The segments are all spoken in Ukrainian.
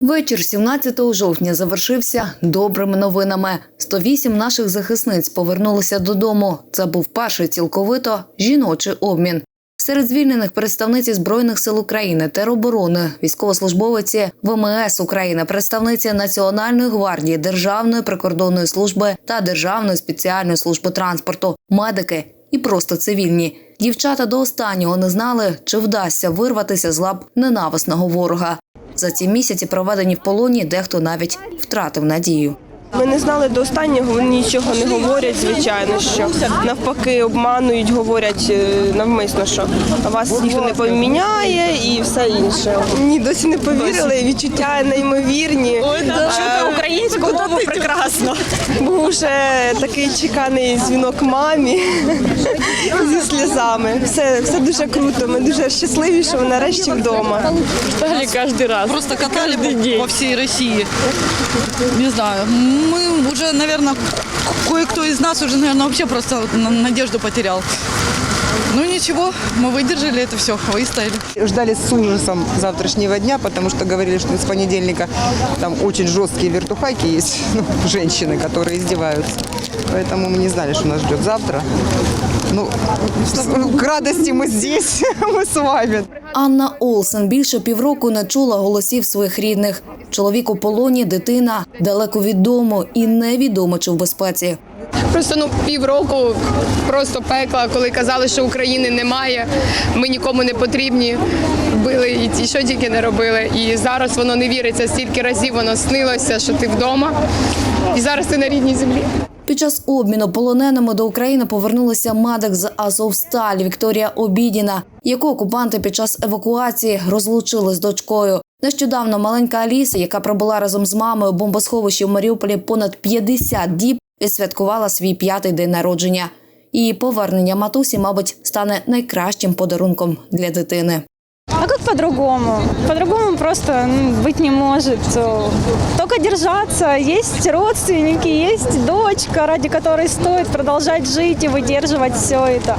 Вечір 17 жовтня завершився добрими новинами. 108 наших захисниць повернулися додому. Це був перший цілковито жіночий обмін. Серед звільнених представниці збройних сил України, тероборони, військовослужбовиці ВМС України, представниці Національної гвардії, Державної прикордонної служби та Державної спеціальної служби транспорту, медики і просто цивільні. Дівчата до останнього не знали, чи вдасться вирватися з лап ненависного ворога. За ці місяці, проведені в полоні, дехто навіть втратив надію. Ми не знали до останнього, вони нічого не говорять, звичайно, що навпаки обманують, говорять е, навмисно, що вас ніхто не поміняє і все інше. Ні, досі не повірили, відчуття неймовірні. Чути українську мову прекрасно. Був вже такий чеканий дзвінок мамі зі сльозами. Все, все дуже круто. Ми дуже щасливі, що ми нарешті вдома. Кожен раз. Просто катали по, всей России. Не знаю. Мы уже, наверное, кое-кто из нас уже, наверное, вообще просто на- надежду потерял. Ну ничего, мы выдержали это все, выстояли. Ждали с ужасом завтрашнего дня, потому что говорили, что с понедельника там очень жесткие вертухайки есть, ну, женщины, которые издеваются. Поэтому мы не знали, что нас ждет завтра. Ну, к радости мы здесь, мы с вами. Анна Олсен більше півроку не чула голосів своїх рідних. Чоловік у полоні, дитина далеко від дому і невідомо чи в безпеці. Просто ну півроку просто пекла, коли казали, що України немає, ми нікому не потрібні. Били і ті, що тільки не робили. І зараз воно не віриться. Стільки разів воно снилося, що ти вдома, і зараз ти на рідній землі. Під час обміну полоненими до України повернулася медик з Азовсталь Вікторія Обідіна, яку окупанти під час евакуації розлучили з дочкою. Нещодавно маленька Аліса, яка пробула разом з мамою в бомбосховищі в Маріуполі понад 50 діб, відсвяткувала свій п'ятий день народження. Її повернення матусі, мабуть, стане найкращим подарунком для дитини. А как по-другому? По-другому просто ну, быть не может. Только держаться. Есть родственники, есть дочка, ради которой стоит продолжать жить и выдерживать все это.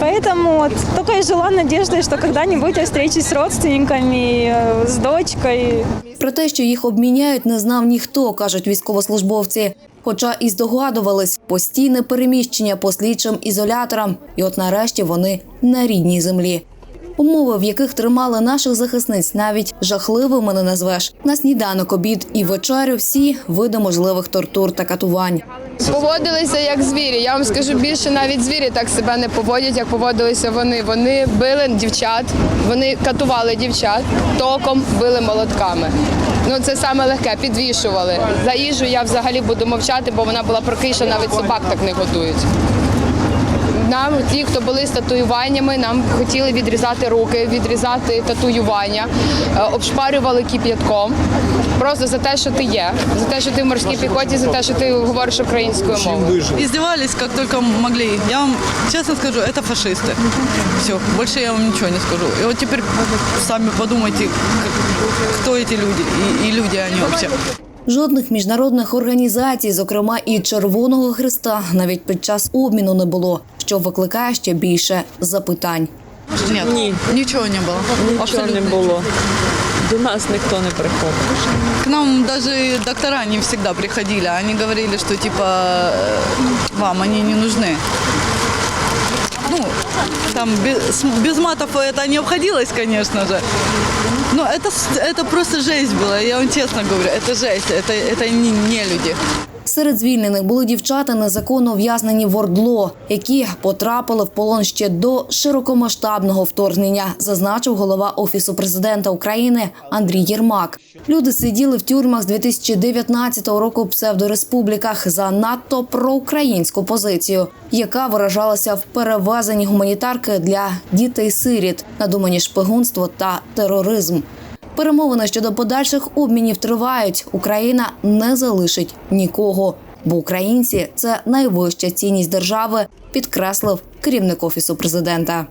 Поэтому вот только и жила надеждой, что когда-нибудь я встречусь с родственниками, э, с дочкой. Про те, що їх обміняють, не знав ніхто, кажуть військовослужбовці. Хоча і здогадувались постійне переміщення по слідчим ізоляторам, і от нарешті вони на рідній землі. Умови, в яких тримали наших захисниць, навіть жахливими не назвеш. На сніданок, обід і вечерю всі види можливих тортур та катувань. Поводилися як звірі. Я вам скажу більше, навіть звірі так себе не поводять, як поводилися вони. Вони били дівчат, вони катували дівчат, током били молотками. Ну це саме легке, підвішували. За їжу я взагалі буду мовчати, бо вона була прокиша, навіть собак так не годують. Нам, ті, хто були з татуюваннями, нам хотіли відрізати руки, відрізати татуювання, е, обшпарювали кип'ятком. Просто за те, що ти є, за те, що ти в морській піхоті, за те, що ти говориш українською мовою. Издевались как только могли. Я вам честно скажу, это фашисты. Все, больше я вам ничего не скажу. И вот теперь сами подумайте, к- кто эти люди и, и люди они вообще. Жодних міжнародних організацій, зокрема і Червоного Христа, навіть під час обміну не було, що викликає ще більше запитань. Нет, ничего не было. Нічого Абсолютно не було. До нас ніхто не приходив. К нам даже доктора не всегда приходили. Они говорили, что типа э, вам они не нужны. Ну, там без, без матов это не обходилось, конечно же. Но это, с- это просто жесть была, я вам честно говорю, это жесть, это, это не, не люди. Серед звільнених були дівчата незаконно ув'язнені в Ордло, які потрапили в полон ще до широкомасштабного вторгнення, зазначив голова офісу президента України Андрій Єрмак. Люди сиділи в тюрмах з 2019 року в псевдореспубліках за надто проукраїнську позицію, яка виражалася в перевезенні гуманітарки для дітей-сиріт, надумані шпигунство та тероризм. Перемовини щодо подальших обмінів тривають. Україна не залишить нікого, бо українці це найвища цінність держави, підкреслив керівник офісу президента.